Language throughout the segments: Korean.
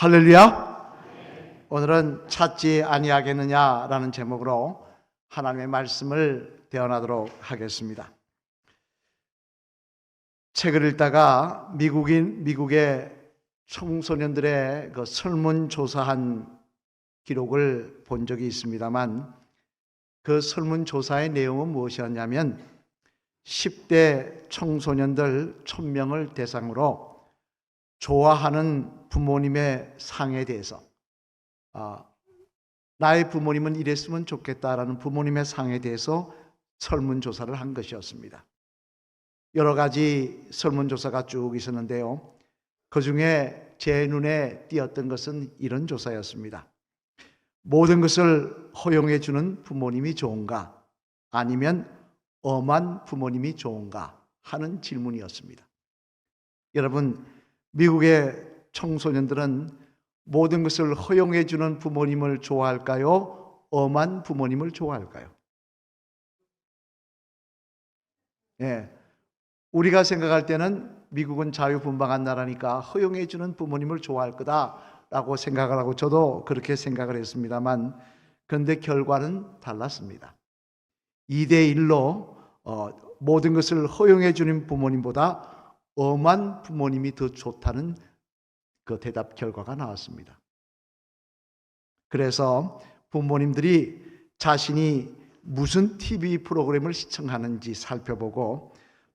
할렐루야. 오늘은 찾지 아니하겠느냐라는 제목으로 하나님의 말씀을 대언하도록 하겠습니다. 책을 읽다가 미국인 미국의 청소년들의 그 설문조사한 기록을 본 적이 있습니다만 그 설문조사의 내용은 무엇이었냐면 10대 청소년들 1000명을 대상으로 좋아하는 부모님의 상에 대해서 아, 나의 부모님은 이랬으면 좋겠다라는 부모님의 상에 대해서 설문조사를 한 것이었습니다. 여러 가지 설문조사가 쭉 있었는데요. 그 중에 제 눈에 띄었던 것은 이런 조사였습니다. 모든 것을 허용해 주는 부모님이 좋은가? 아니면 엄한 부모님이 좋은가? 하는 질문이었습니다. 여러분, 미국의 청소년들은 모든 것을 허용해 주는 부모님을 좋아할까요? 엄한 부모님을 좋아할까요? 예. 우리가 생각할 때는 미국은 자유분방한 나라니까 허용해 주는 부모님을 좋아할 거다라고 생각을 하고 저도 그렇게 생각을 했습니다만 그런데 결과는 달랐습니다. 2대 1로 어, 모든 것을 허용해 주는 부모님보다 엄한 부모님이 더 좋다는 그 대답 결과가 나왔습니다. 그래서 부모님들이 자신이 무슨 TV 프로그램을 시청하는지 살펴보고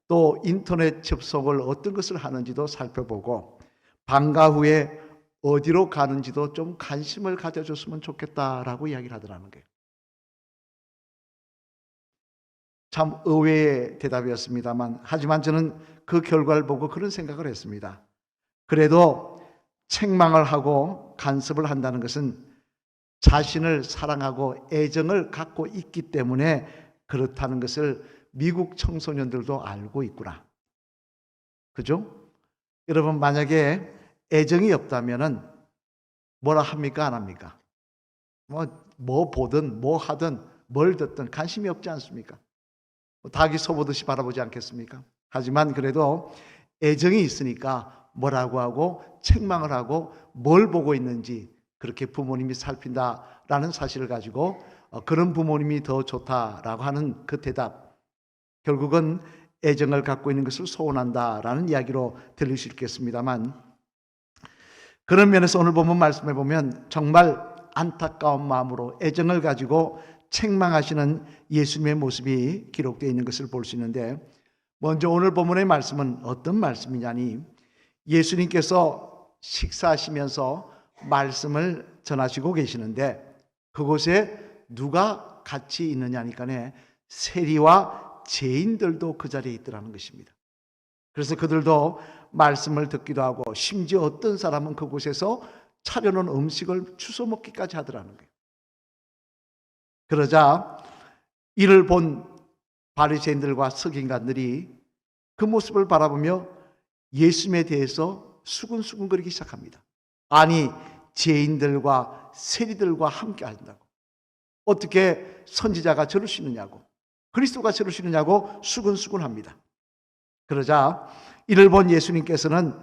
또 인터넷 접속을 어떤 것을 하는지도 살펴보고 방과 후에 어디로 가는지도 좀 관심을 가져줬으면 좋겠다라고 이야기를 하더라는 거예요. 참 의외의 대답이었습니다만 하지만 저는 그 결과를 보고 그런 생각을 했습니다. 그래도 책망을 하고 간섭을 한다는 것은 자신을 사랑하고 애정을 갖고 있기 때문에 그렇다는 것을 미국 청소년들도 알고 있구나. 그죠? 여러분 만약에 애정이 없다면은 뭐라 합니까 안 합니까? 뭐, 뭐 보든 뭐 하든 뭘 듣든 관심이 없지 않습니까? 뭐 닭이 소보듯이 바라보지 않겠습니까? 하지만 그래도 애정이 있으니까 뭐라고 하고 책망을 하고 뭘 보고 있는지 그렇게 부모님이 살핀다라는 사실을 가지고 어, 그런 부모님이 더 좋다라고 하는 그 대답 결국은 애정을 갖고 있는 것을 소원한다라는 이야기로 들릴 수 있겠습니다만 그런 면에서 오늘 보면 말씀해 보면 정말 안타까운 마음으로 애정을 가지고 책망하시는 예수님의 모습이 기록되어 있는 것을 볼 수 있는데 먼저 오늘 본문의 말씀은 어떤 말씀이냐니 예수님께서 식사하시면서 말씀을 전하시고 계시는데 그곳에 누가 같이 있느냐니까네 세리와 죄인들도 그 자리에 있더라는 것입니다. 그래서 그들도 말씀을 듣기도 하고 심지어 어떤 사람은 그곳에서 차려놓은 음식을 주워 먹기까지 하더라는 거예요. 그러자 이를 본 바리새인들과 서기관들이 그 모습을 바라보며 예수님에 대해서 수근수근거리기 시작합니다. 아니 죄인들과 세리들과 함께 한다고 어떻게 선지자가 저럴 수 있느냐고 그리스도가 저럴 수 있느냐고 수근수근합니다. 그러자 이를 본 예수님께서는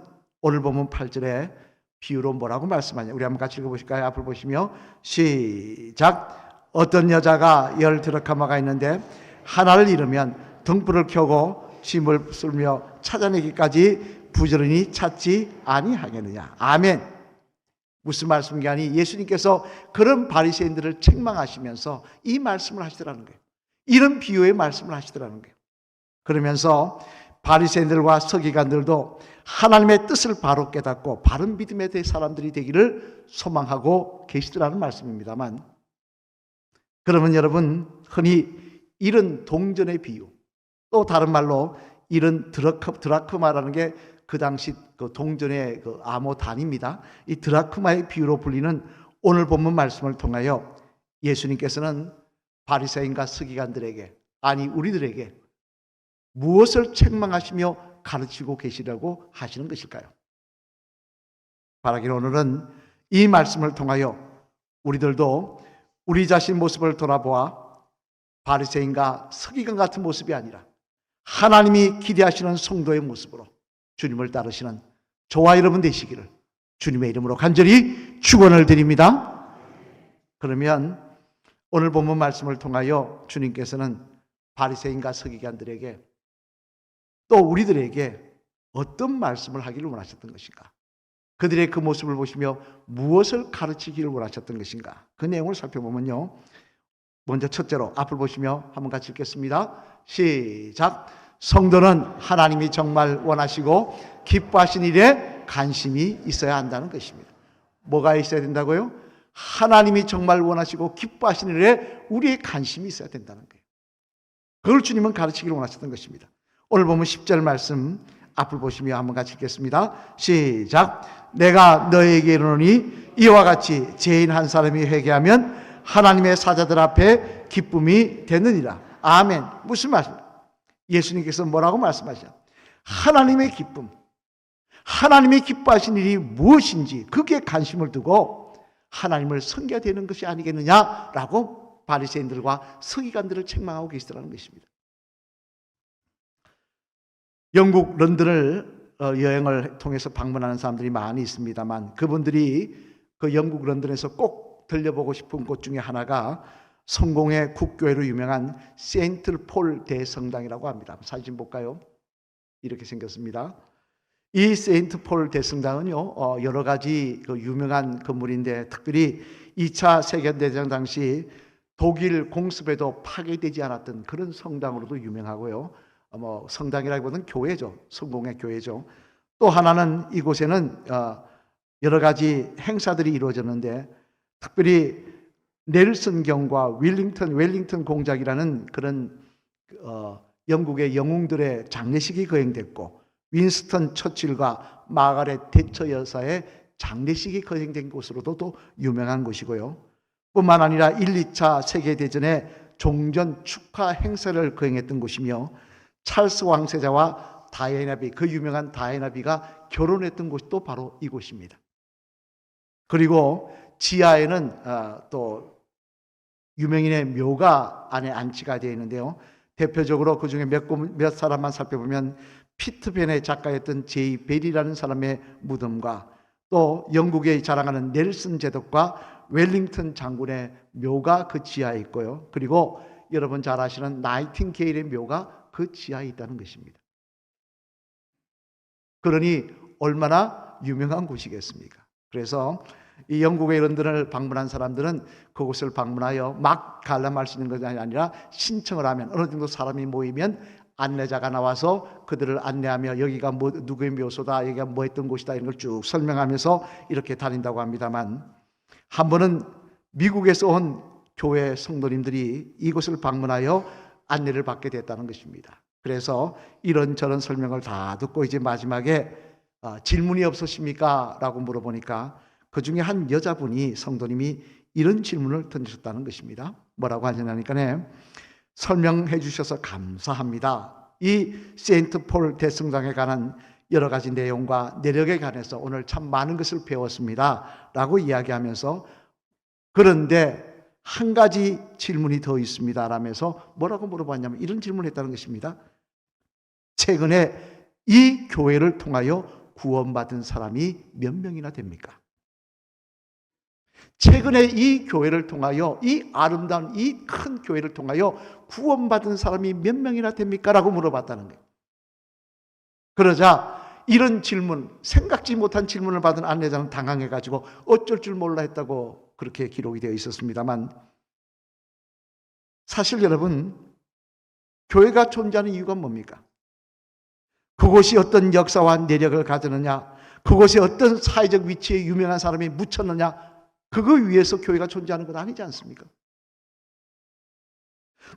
오늘 보면 8절에 비유로 뭐라고 말씀하냐 우리 한번 같이 읽어보실까요? 앞을 보시며 시작 어떤 여자가 열 드라카마가 있는데 하나를 잃으면 등불을 켜고 짐을 쓸며 찾아내기까지 부지런히 찾지 아니하겠느냐. 아멘. 무슨 말씀이 아니? 예수님께서 그런 바리새인들을 책망하시면서 이 말씀을 하시더라는 거예요. 이런 비유의 말씀을 하시더라는 거예요. 그러면서 바리새인들과 서기관들도 하나님의 뜻을 바로 깨닫고 바른 믿음의 대 사람들이 되기를 소망하고 계시더라는 말씀입니다만 그러면 여러분 흔히 이런 동전의 비유 또 다른 말로 이런 드라크, 드라크마라는 게 그 당시 그 동전의 그 암호 단입니다. 이 드라크마의 비유로 불리는 오늘 본문 말씀을 통하여 예수님께서는 바리새인과 서기관들에게 아니 우리들에게 무엇을 책망하시며 가르치고 계시려고 하시는 것일까요? 바라기는 오늘은 이 말씀을 통하여 우리들도 우리 자신 모습을 돌아보아 바리새인과 서기관 같은 모습이 아니라 하나님이 기대하시는 성도의 모습으로 주님을 따르시는 저와 여러분 되시기를 주님의 이름으로 간절히 축원을 드립니다. 그러면 오늘 본문 말씀을 통하여 주님께서는 바리새인과 서기관들에게 또 우리들에게 어떤 말씀을 하기를 원하셨던 것인가? 그들의 그 모습을 보시며 무엇을 가르치기를 원하셨던 것인가? 그 내용을 살펴보면요. 먼저 첫째로 앞을 보시며 한번 같이 읽겠습니다. 시작. 성도는 하나님이 정말 원하시고 기뻐하신 일에 관심이 있어야 한다는 것입니다. 뭐가 있어야 된다고요? 하나님이 정말 원하시고 기뻐하신 일에 우리의 관심이 있어야 된다는 거예요. 그걸 주님은 가르치기를 원하셨던 것입니다. 오늘 보면 10절 말씀 앞을 보시며 한번 같이 읽겠습니다. 시작. 내가 너에게 이르노니 이와 같이 죄인 한 사람이 회개하면 하나님의 사자들 앞에 기쁨이 되느니라. 아멘. 무슨 말씀? 예수님께서 뭐라고 말씀하셔? 하나님의 기쁨. 하나님이 기뻐하신 일이 무엇인지 그게 관심을 두고 하나님을 섬겨야 되는 것이 아니겠느냐라고 바리새인들과 서기관들을 책망하고 계시더라는 것입니다. 영국 런던을 어, 여행을 통해서 방문하는 사람들이 많이 있습니다만 그분들이 그 영국 런던에서 꼭 들려보고 싶은 곳 중에 하나가 성공의 국교회로 유명한 세인트 폴 대성당이라고 합니다. 사진 볼까요? 이렇게 생겼습니다. 이 세인트 폴 대성당은요 어, 여러 가지 그 유명한 건물인데 특별히 2차 세계대전 당시 독일 공습에도 파괴되지 않았던 그런 성당으로도 유명하고요. 어, 뭐 성당이라기보다는 교회죠. 성공의 교회죠. 또 하나는 이곳에는 어, 여러 가지 행사들이 이루어졌는데 특별히 넬슨 경과 윌링턴 웰링턴 공작이라는 그런 어, 영국의 영웅들의 장례식이 거행됐고 윈스턴 처칠과 마가렛 대처 여사의 장례식이 거행된 곳으로도 또 유명한 곳이고요. 뿐만 아니라 1, 2차 세계대전의 종전 축하 행사를 거행했던 곳이며 찰스 왕세자와 다이애나비 그 유명한 다이애나비가 결혼했던 또 바로 이곳입니다. 그리고 지하에는 어, 또 유명인의 묘가 안에 안치가 되어 있는데요. 대표적으로 그 중에 몇, 사람만 살펴보면 피트벤의 작가였던 제이 벨이라는 사람의 무덤과 또 영국에 자랑하는 넬슨 제독과 웰링턴 장군의 묘가 그 지하에 있고요. 그리고 여러분 잘 아시는 나이팅게일의 묘가 그 지하에 있다는 것입니다. 그러니 얼마나 유명한 곳이겠습니까? 그래서 이 영국의 런던을 방문한 사람들은 그곳을 방문하여 막 관람할 수 있는 것이 아니라 신청을 하면 어느 정도 사람이 모이면 안내자가 나와서 그들을 안내하며 여기가 뭐 누구의 묘소다 여기가 뭐 했던 곳이다 이런 걸 쭉 설명하면서 이렇게 다닌다고 합니다만 한 번은 미국에서 온 교회 성도님들이 이곳을 방문하여 안내를 받게 됐다는 것입니다. 그래서 이런저런 설명을 다 듣고 이제 마지막에 아, 질문이 없으십니까? 라고 물어보니까 그 중에 한 여자분이 성도님이 이런 질문을 던지셨다는 것입니다. 뭐라고 하냐니까 설명해 주셔서 감사합니다. 이 세인트 폴 대성당에 관한 여러 가지 내용과 내력에 관해서 오늘 참 많은 것을 배웠습니다. 라고 이야기하면서 그런데 한 가지 질문이 더 있습니다. 라면서 뭐라고 물어봤냐면 이런 질문을 했다는 것입니다. 최근에 이 교회를 통하여 구원받은 사람이 몇 명이나 됩니까? 최근에 이 교회를 통하여 이 아름다운 이 큰 교회를 통하여 구원받은 사람이 몇 명이나 됩니까? 라고 물어봤다는 거예요. 그러자 이런 질문, 생각지 못한 질문을 받은 안내자는 당황해가지고 어쩔 줄 몰라 했다고 그렇게 기록이 되어 있었습니다만 사실 여러분, 교회가 존재하는 이유가 뭡니까? 그곳이 어떤 역사와 내력을 가졌느냐, 그곳에 어떤 사회적 위치에 유명한 사람이 묻혔느냐, 그거 위해서 교회가 존재하는 건 아니지 않습니까?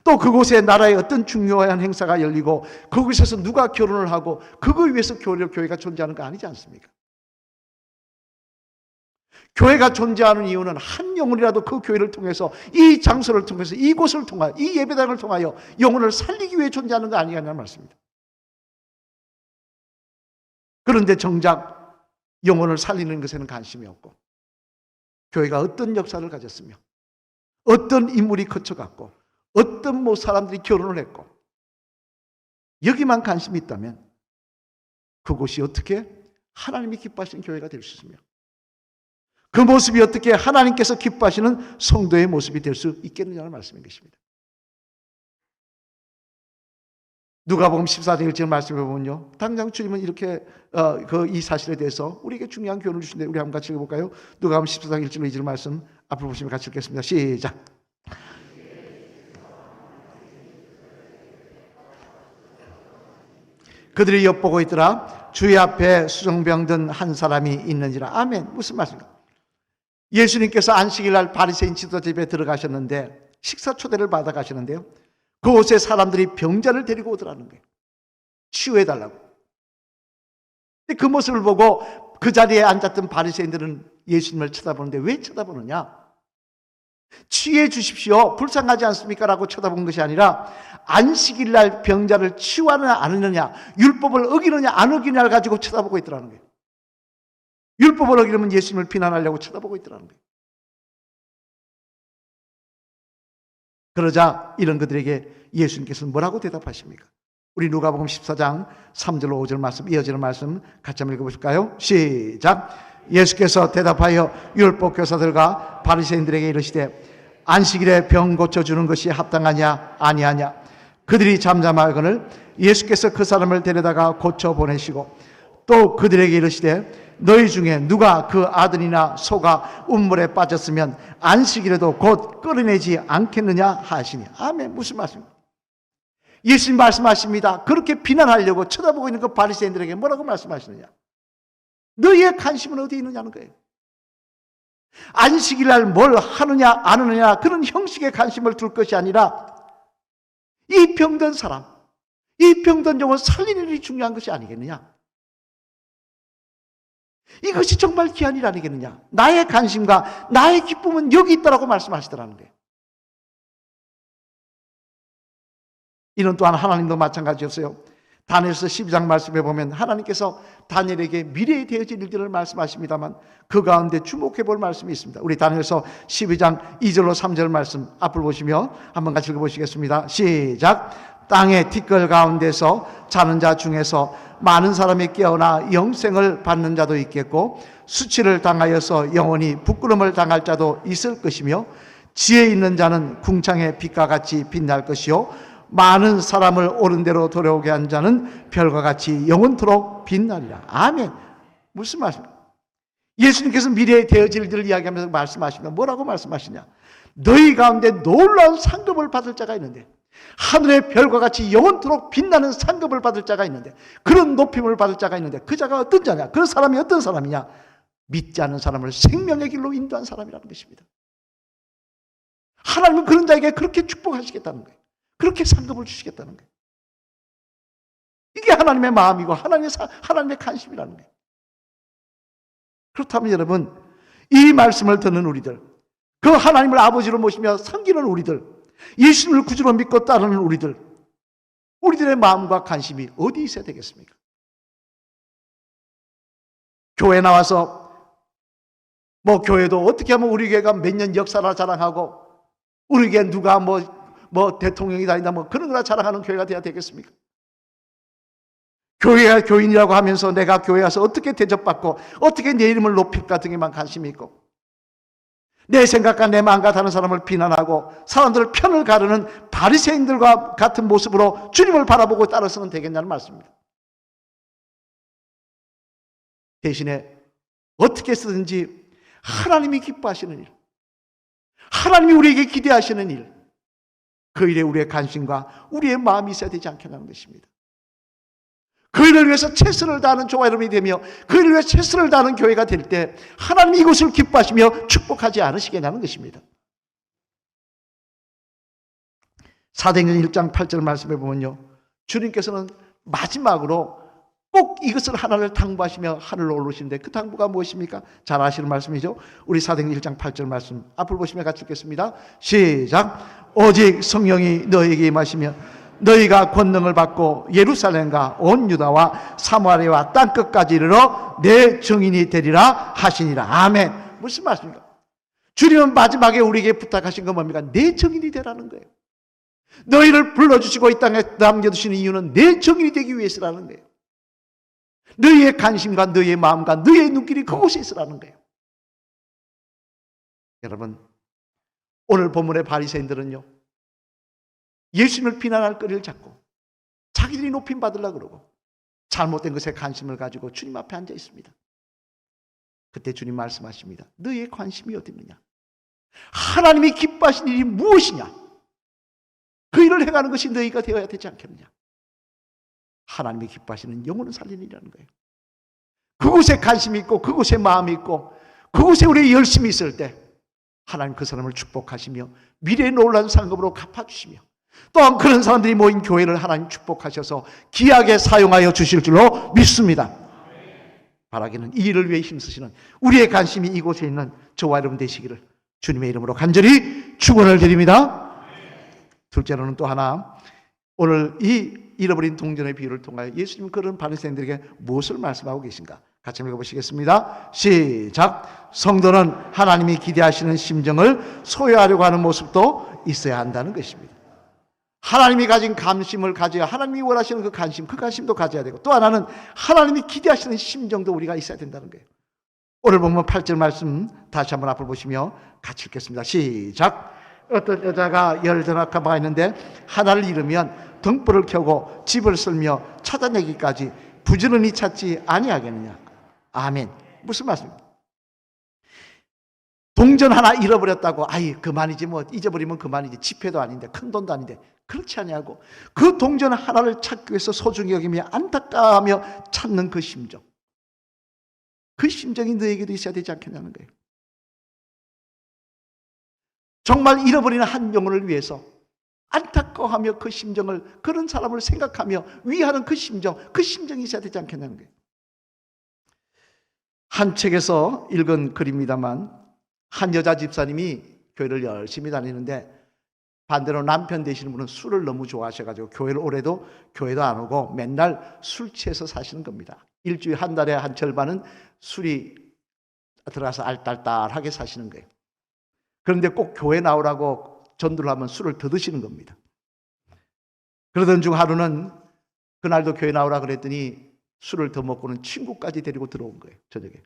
또 그곳에 나라에 어떤 중요한 행사가 열리고 그곳에서 누가 결혼을 하고 그거 위해서 교회, 교회가 존재하는 거 아니지 않습니까? 교회가 존재하는 이유는 한 영혼이라도 그 교회를 통해서 이 장소를 통해서 이곳을 통하여 이 예배당을 통하여 영혼을 살리기 위해 존재하는 거 아니냐는 말씀입니다. 그런데 정작 영혼을 살리는 것에는 관심이 없고 교회가 어떤 역사를 가졌으며 어떤 인물이 거쳐갔고 어떤 뭐 사람들이 결혼을 했고 여기만 관심이 있다면 그곳이 어떻게 하나님이 기뻐하시는 교회가 될 수 있으며 그 모습이 어떻게 하나님께서 기뻐하시는 성도의 모습이 될 수 있겠느냐는 말씀인 것입니다. 누가복음 14장 1절 말씀해 보면요. 당장 주님은 이렇게 어, 그 이 사실에 대해서 우리에게 중요한 교훈을 주신데 우리 한번 같이 읽어 볼까요? 누가복음 14장 1절 2절 말씀 앞으로 보시면 같이 읽겠습니다. 시작. 그들이 엿보고 있더라. 주의 앞에 수정병 든 한 사람이 있는지라. 아멘. 무슨 말씀입니까? 예수님께서 안식일 날 바리새인 지도자 집에 들어가셨는데 식사 초대를 받아 가시는데요. 그곳에 사람들이 병자를 데리고 오더라는 거예요. 치유해 달라고. 근데 그 모습을 보고 그 자리에 앉았던 바리새인들은 예수님을 쳐다보는데 왜 쳐다보느냐? 치유해 주십시오. 불쌍하지 않습니까? 라고 쳐다본 것이 아니라 안식일 날 병자를 치유하느냐 안 하느냐, 율법을 어기느냐 안 어기느냐를 가지고 쳐다보고 있더라는 거예요. 율법을 어기려면 예수님을 비난하려고 쳐다보고 있더라는 거예요. 그러자 이런 그들에게 예수님께서는 뭐라고 대답하십니까? 우리 누가복음 14장 3절로 5절 말씀 이어지는 말씀 같이 한번 읽어보실까요? 시작. 예수께서 대답하여 율법 교사들과 바리새인들에게 이르시되 안식일에 병 고쳐 주는 것이 합당하냐 아니하냐 그들이 잠잠하거늘 예수께서 그 사람을 데려다가 고쳐 보내시고 또 그들에게 이르시되 너희 중에 누가 그 아들이나 소가 운물에 빠졌으면 안식일에도 곧 끌어내지 않겠느냐 하시니 아멘 무슨 말씀입니까? 예수님 말씀하십니다. 그렇게 비난하려고 쳐다보고 있는 그 바리새인들에게 뭐라고 말씀하시느냐? 너희의 관심은 어디 있느냐는 거예요. 안식일 날 뭘 하느냐 안 하느냐 그런 형식의 관심을 둘 것이 아니라 이 병든 사람, 이 병든 영혼 살리는 일이 중요한 것이 아니겠느냐? 이것이 정말 귀한 일 아니겠느냐? 나의 관심과 나의 기쁨은 여기 있다라고 말씀하시더라는 거예요. 이는 또한 하나님도 마찬가지였어요. 다니엘서 12장 말씀에 보면 하나님께서 다니엘에게 미래에 되어질 일들을 말씀하십니다만 그 가운데 주목해 볼 말씀이 있습니다. 우리 다니엘서 12장 2절로 3절 말씀 앞을 보시며 한번 같이 읽어보시겠습니다. 시작. 땅의 티끌 가운데서 자는 자 중에서 많은 사람이 깨어나 영생을 받는 자도 있겠고 수치를 당하여서 영원히 부끄러움을 당할 자도 있을 것이며 지혜 있는 자는 궁창의 빛과 같이 빛날 것이요 많은 사람을 옳은 대로 돌아오게 한 자는 별과 같이 영원토록 빛나리라. 아멘. 무슨 말씀입니까? 예수님께서 미래에 되어질 일들을 이야기하면서 말씀하시면 뭐라고 말씀하시냐? 너희 가운데 놀라운 상급을 받을 자가 있는데 하늘의 별과 같이 영원토록 빛나는 상급을 받을 자가 있는데 그런 높임을 받을 자가 있는데 그 자가 어떤 자냐? 그 사람이 어떤 사람이냐? 믿지 않는 사람을 생명의 길로 인도한 사람이라는 것입니다. 하나님은 그런 자에게 그렇게 축복하시겠다는 거예요. 그렇게 상급을 주시겠다는 거예요. 이게 하나님의 마음이고 하나님의 사, 하나님의 관심이라는 거예요. 그렇다면 여러분 이 말씀을 듣는 우리들, 그 하나님을 아버지로 모시며 섬기는 우리들, 예수님을 구주로 믿고 따르는 우리들, 우리들의 마음과 관심이 어디 있어야 되겠습니까? 교회 나와서 뭐 교회도 어떻게 하면 우리 교회가 몇 년 역사를 자랑하고 우리 교회 누가 뭐, 뭐 대통령이 다닌다 뭐 그런 거나 자랑하는 교회가 돼야 되겠습니까? 교회가 교인이라고 하면서 내가 교회 와서 어떻게 대접받고 어떻게 내 이름을 높일까 등에만 관심이 있고 내 생각과 내 마음과 다른 사람을 비난하고 사람들을 편을 가르는 바리새인들과 같은 모습으로 주님을 바라보고 따라서는 되겠냐는 말씀입니다. 대신에 어떻게 쓰든지 하나님이 기뻐하시는 일, 하나님이 우리에게 기대하시는 일, 그 일에 우리의 관심과 우리의 마음이 있어야 되지 않겠냐는 것입니다. 그 일을 위해서 최선을 다하는 조화 여러분이 되며 그 일을 위해 최선을 다하는 교회가 될 때 하나님 이것을 기뻐하시며 축복하지 않으시겠냐는 것입니다. 사도행전 1장 8절 말씀해 보면요. 주님께서는 마지막으로 꼭 이것을 하나를 당부하시며 하늘로 올르시는데 그 당부가 무엇입니까? 잘 아시는 말씀이죠. 우리 사도행전 1장 8절 말씀 앞을 보시면 같이 읽겠습니다. 시작. 오직 성령이 너에게 임하시면 너희가 권능을 받고 예루살렘과 온 유다와 사마리아와 땅 끝까지 이르러 내 증인이 되리라 하시니라. 아멘. 무슨 말씀입니까? 주님은 마지막에 우리에게 부탁하신 건 뭡니까? 내 증인이 되라는 거예요. 너희를 불러주시고 이 땅에 남겨두시는 이유는 내 증인이 되기 위해서라는 거예요. 너희의 관심과 너희의 마음과 너희의 눈길이 그곳에 있으라는 거예요. 여러분 오늘 본문의 바리새인들은요 예수님을 비난할 거리를 잡고 자기들이 높임 받으려 그러고 잘못된 것에 관심을 가지고 주님 앞에 앉아 있습니다. 그때 주님 말씀하십니다. 너의 관심이 어디 있느냐? 하나님이 기뻐하신 일이 무엇이냐? 그 일을 행하는 것이 너희가 되어야 되지 않겠느냐? 하나님이 기뻐하시는 영혼을 살리는 일이라는 거예요. 그곳에 관심이 있고 그곳에 마음이 있고 그곳에 우리 열심히 있을 때 하나님 그 사람을 축복하시며 미래의 놀라운 상급으로 갚아주시며 또한 그런 사람들이 모인 교회를 하나님 축복하셔서 귀하게 사용하여 주실 줄로 믿습니다. 바라기는 이 일을 위해 힘쓰시는 우리의 관심이 이곳에 있는 저와 여러분 되시기를 주님의 이름으로 간절히 축원을 드립니다. 둘째로는 또 하나 오늘 이 잃어버린 동전의 비유를 통하여 예수님 그런 바리새인들에게 무엇을 말씀하고 계신가? 같이 읽어보시겠습니다. 시작. 성도는 하나님이 기대하시는 심정을 소유하려고 하는 모습도 있어야 한다는 것입니다. 하나님이 가진 감심을 가져야 하나님이 원하시는 그 관심, 그 관심도 가져야 되고 또 하나는 하나님이 기대하시는 심정도 우리가 있어야 된다는 거예요. 오늘 보면 8절 말씀 다시 한번 앞을 보시며 같이 읽겠습니다. 시작. 어떤 여자가 열 전학가가 있는데 하나를 잃으면 등불을 켜고 집을 쓸며 찾아내기까지 부지런히 찾지 아니하겠느냐. 아멘. 무슨 말씀입니까? 동전 하나 잃어버렸다고 아이 그만이지 뭐 잊어버리면 그만이지. 지폐도 아닌데 큰 돈도 아닌데. 그렇지 아니하고 그 동전 하나를 찾기 위해서 소중히 여기며 안타까워하며 찾는 그 심정. 그 심정이 너에게도 있어야 되지 않겠냐는 거예요. 정말 잃어버리는 한 영혼을 위해서 안타까워하며 그 심정을 그런 사람을 생각하며 위하는 그 심정 그 심정이 있어야 되지 않겠냐는 거예요. 한 책에서 읽은 글입니다만 한 여자 집사님이 교회를 열심히 다니는데 반대로 남편 되시는 분은 술을 너무 좋아하셔가지고 교회를 올해도 교회도 안 오고 맨날 술 취해서 사시는 겁니다. 일주일 한 달에 한 절반은 술이 들어가서 알딸딸하게 사시는 거예요. 그런데 꼭 교회 나오라고 전도를 하면 술을 더 드시는 겁니다. 그러던 중 하루는 그날도 교회 나오라 그랬더니 술을 더 먹고는 친구까지 데리고 들어온 거예요. 저녁에.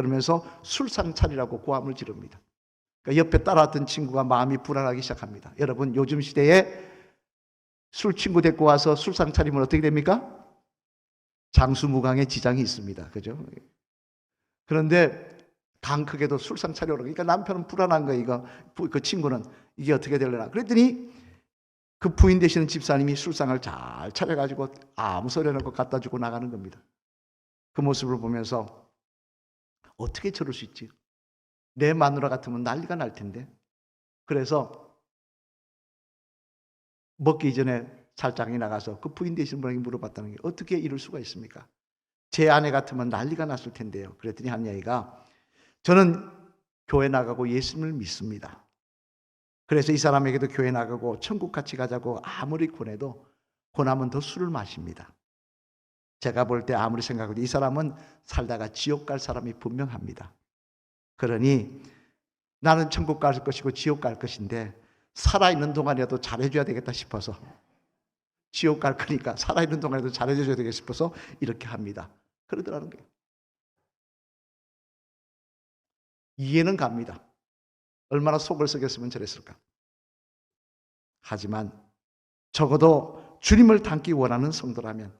그러면서 술상 차리라고 고함을 지릅니다. 그러니까 옆에 따라왔던 친구가 마음이 불안하기 시작합니다. 여러분 요즘 시대에 술 친구 데리고 와서 술상 차리면 어떻게 됩니까? 장수무강에 지장이 있습니다. 그죠? 그런데 강 크게도 술상 차려라. 그러니까 남편은 불안한 거예요. 이거 그 친구는 이게 어떻게 되려나. 그랬더니 그 부인 되시는 집사님이 술상을 잘 차려가지고 아무 소리 없고 갖다 주고 나가는 겁니다. 그 모습을 보면서 어떻게 저럴 수 있지? 내 마누라 같으면 난리가 날 텐데. 그래서 먹기 전에 살짝이 나가서 그 부인 되시는 분에게 물어봤다는 게 어떻게 이럴 수가 있습니까? 제 아내 같으면 난리가 났을 텐데요. 그랬더니 한 여인가 저는 교회 나가고 예수님을 믿습니다. 그래서 이 사람에게도 교회 나가고 천국 같이 가자고 아무리 권해도 권하면 더 술을 마십니다. 제가 볼 때 아무리 생각해도 이 사람은 살다가 지옥 갈 사람이 분명합니다. 그러니 나는 천국 갈 것이고 지옥 갈 것인데 살아있는 동안이라도 잘해줘야 되겠다 싶어서 지옥 갈 거니까 살아있는 동안에도 잘해줘야 되겠다 싶어서 이렇게 합니다. 그러더라는 거예요. 이해는 갑니다. 얼마나 속을 썩였으면 저랬을까. 하지만 적어도 주님을 닮기 원하는 성도라면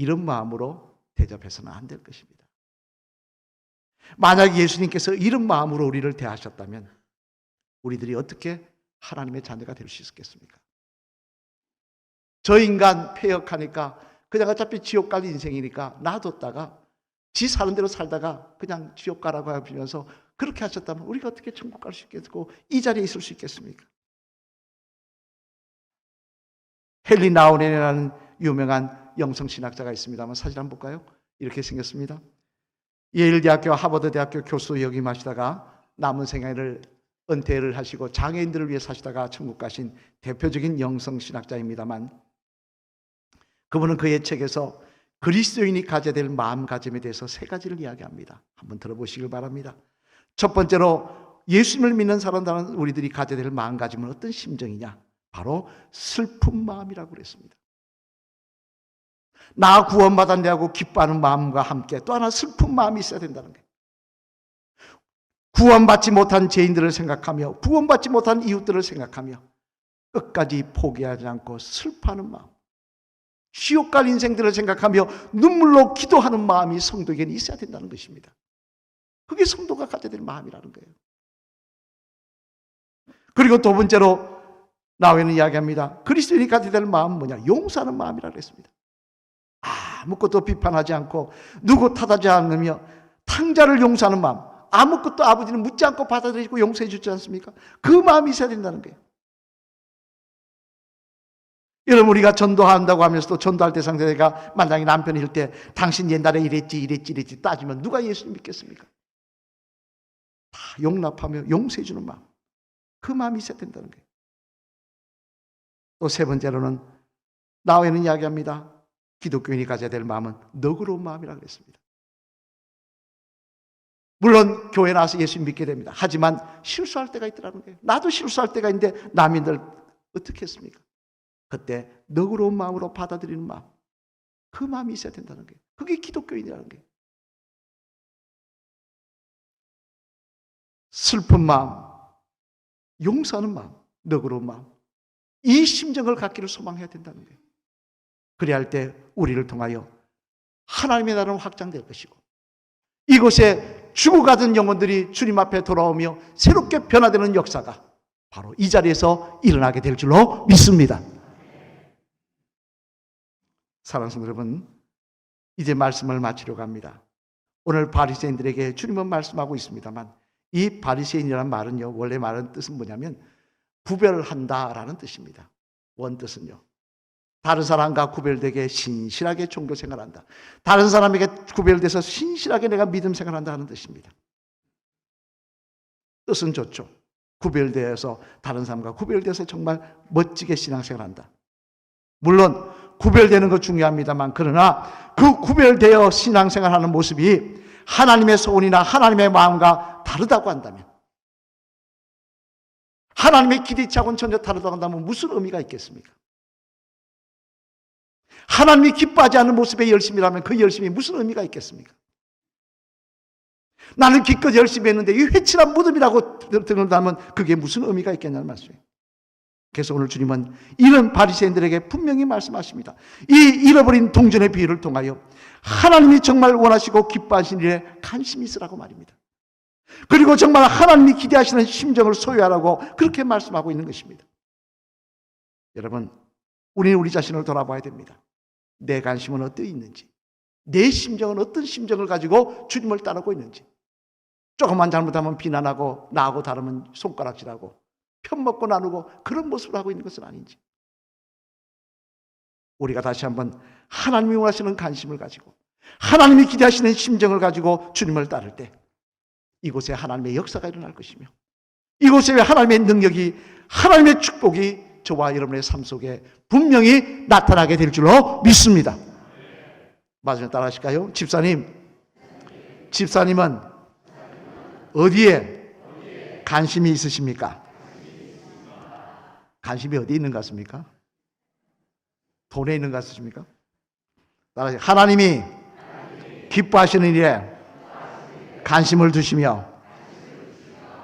이런 마음으로 대접해서는 안 될 것입니다. 만약 예수님께서 이런 마음으로 우리를 대하셨다면 우리들이 어떻게 하나님의 자녀가 될 수 있겠습니까? 저 인간 폐역하니까 그냥 어차피 지옥 갈 인생이니까 놔뒀다가 지 사는 대로 살다가 그냥 지옥 가라고 하면서 그렇게 하셨다면 우리가 어떻게 천국 갈 수 있겠고 이 자리에 있을 수 있겠습니까? 헨리 나우렌이라는 유명한 영성신학자가 있습니다만 사진 한번 볼까요? 이렇게 생겼습니다. 예일대학교 하버드대학교 교수 역임하시다가 남은 생애를 은퇴를 하시고 장애인들을 위해 사시다가 천국 가신 대표적인 영성신학자입니다만 그분은 그의 책에서 그리스도인이 가져야 될 마음가짐에 대해서 세 가지를 이야기합니다. 한번 들어보시길 바랍니다. 첫 번째로 예수님을 믿는 사람들은 우리들이 가져야 될 마음가짐은 어떤 심정이냐? 바로 슬픈 마음이라고 그랬습니다. 나 구원받았네 하고 기뻐하는 마음과 함께 또 하나 슬픈 마음이 있어야 된다는 거예요. 구원받지 못한 죄인들을 생각하며 구원받지 못한 이웃들을 생각하며 끝까지 포기하지 않고 슬퍼하는 마음. 지옥 갈 인생들을 생각하며 눈물로 기도하는 마음이 성도에게는 있어야 된다는 것입니다. 그게 성도가 가져야 될 마음이라는 거예요. 그리고 두 번째로 나오는 이야기합니다. 그리스도인이 가져야 될 마음은 뭐냐? 용서하는 마음이라고 했습니다. 아무것도 비판하지 않고 누구 탓하지 않으며 탕자를 용서하는 마음. 아무것도 아버지는 묻지 않고 받아들이고 용서해 주지 않습니까? 그 마음이 있어야 된다는 거예요. 여러분 우리가 전도한다고 하면서도 전도할 때 상대가 만약에 남편일 때 당신 옛날에 이랬지 이랬지 이랬지 따지면 누가 예수를 믿겠습니까? 다 용납하며 용서해 주는 마음. 그 마음이 있어야 된다는 거예요. 또 세 번째로는 나와는 이야기합니다. 기독교인이 가져야 될 마음은 너그러운 마음이라고 그랬습니다. 물론 교회 나와서 예수 믿게 됩니다. 하지만 실수할 때가 있더라는 거예요. 나도 실수할 때가 있는데 남인들 어떻게 했습니까? 그때 너그러운 마음으로 받아들이는 마음. 그 마음이 있어야 된다는 거예요. 그게 기독교인이라는 거예요. 슬픈 마음, 용서하는 마음, 너그러운 마음. 이 심정을 갖기를 소망해야 된다는 거예요. 그래야 할때 우리를 통하여 하나님의 나라는 확장될 것이고 이곳에 죽어가던 영혼들이 주님 앞에 돌아오며 새롭게 변화되는 역사가 바로 이 자리에서 일어나게 될 줄로 믿습니다. 사랑하는 여러분, 이제 말씀을 마치려고 합니다. 오늘 바리새인들에게 주님은 말씀하고 있습니다만 이 바리새인이라는 말은요 원래 말은 뜻은 뭐냐면 구별한다라는 뜻입니다. 원 뜻은요. 다른 사람과 구별되게 신실하게 종교 생활한다. 다른 사람에게 구별돼서 신실하게 내가 믿음 생활한다 하는 뜻입니다. 뜻은 좋죠. 구별되어서 다른 사람과 구별돼서 정말 멋지게 신앙생활한다. 물론 구별되는 것 중요합니다만 그러나 그 구별되어 신앙생활하는 모습이 하나님의 소원이나 하나님의 마음과 다르다고 한다면 하나님의 기대치하고는 전혀 다르다고 한다면 무슨 의미가 있겠습니까? 하나님이 기뻐하지 않는 모습의 열심이라면 그 열심이 무슨 의미가 있겠습니까? 나는 기껏 열심히 했는데 이 회칠한 무덤이라고 들은다면 그게 무슨 의미가 있겠냐는 말씀이에요. 그래서 오늘 주님은 이런 바리새인들에게 분명히 말씀하십니다. 이 잃어버린 동전의 비유를 통하여 하나님이 정말 원하시고 기뻐하신 일에 관심이 있으라고 말입니다. 그리고 정말 하나님이 기대하시는 심정을 소유하라고 그렇게 말씀하고 있는 것입니다. 여러분, 우리는 우리 자신을 돌아봐야 됩니다. 내 관심은 어떠 있는지, 내 심정은 어떤 심정을 가지고 주님을 따르고 있는지, 조금만 잘못하면 비난하고 나하고 다르면 손가락질하고 편먹고 나누고 그런 모습을 하고 있는 것은 아닌지. 우리가 다시 한번 하나님이 원하시는 관심을 가지고 하나님이 기대하시는 심정을 가지고 주님을 따를 때 이곳에 하나님의 역사가 일어날 것이며 이곳에 하나님의 능력이 하나님의 축복이 저와 여러분의 삶 속에 분명히 나타나게 될 줄로 믿습니다. 마지막에 따라 하실까요? 집사님, 집사님은 어디에 관심이 있으십니까? 관심이 어디 있는 것 같습니까? 돈에 있는 것 같으십니까? 따라서 하나님이 기뻐하시는 일에 관심을 두시며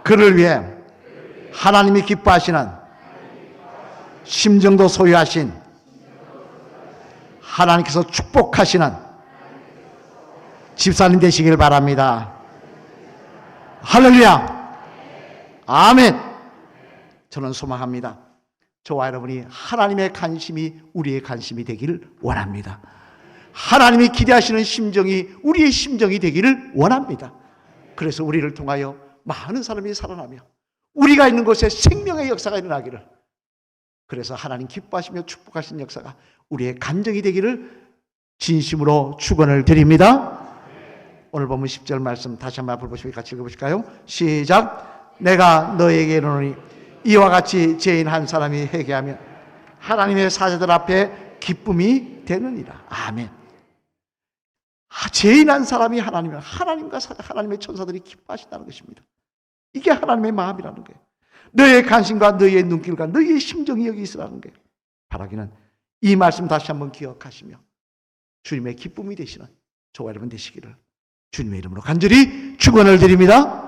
그를 위해 하나님이 기뻐하시는 심정도 소유하신 하나님께서 축복하시는 집사님 되시길 바랍니다. 할렐루야. 아멘. 저는 소망합니다. 저와 여러분이 하나님의 관심이 우리의 관심이 되기를 원합니다. 하나님이 기대하시는 심정이 우리의 심정이 되기를 원합니다. 그래서 우리를 통하여 많은 사람이 살아나며 우리가 있는 곳에 생명의 역사가 일어나기를 그래서 하나님 기뻐하시며 축복하신 역사가 우리의 감정이 되기를 진심으로 축원을 드립니다. 오늘 보면 10절 말씀 다시 한번 앞을 보시고 같이 읽어보실까요? 시작 내가 너에게 이르노니 이와 같이 죄인 한 사람이 회개하면 하나님의 사자들 앞에 기쁨이 되느니라. 아멘. 아, 죄인 한 사람이 하나님을 하나님과 사- 하나님의 천사들이 기뻐하신다는 것입니다. 이게 하나님의 마음이라는 거예요. 너의 관심과 너의 눈길과 너의 심정이 여기 있으라는 거예요. 바라기는 이 말씀 다시 한번 기억하시며 주님의 기쁨이 되시는 저와 여러분 되시기를 주님의 이름으로 간절히 축원을 드립니다.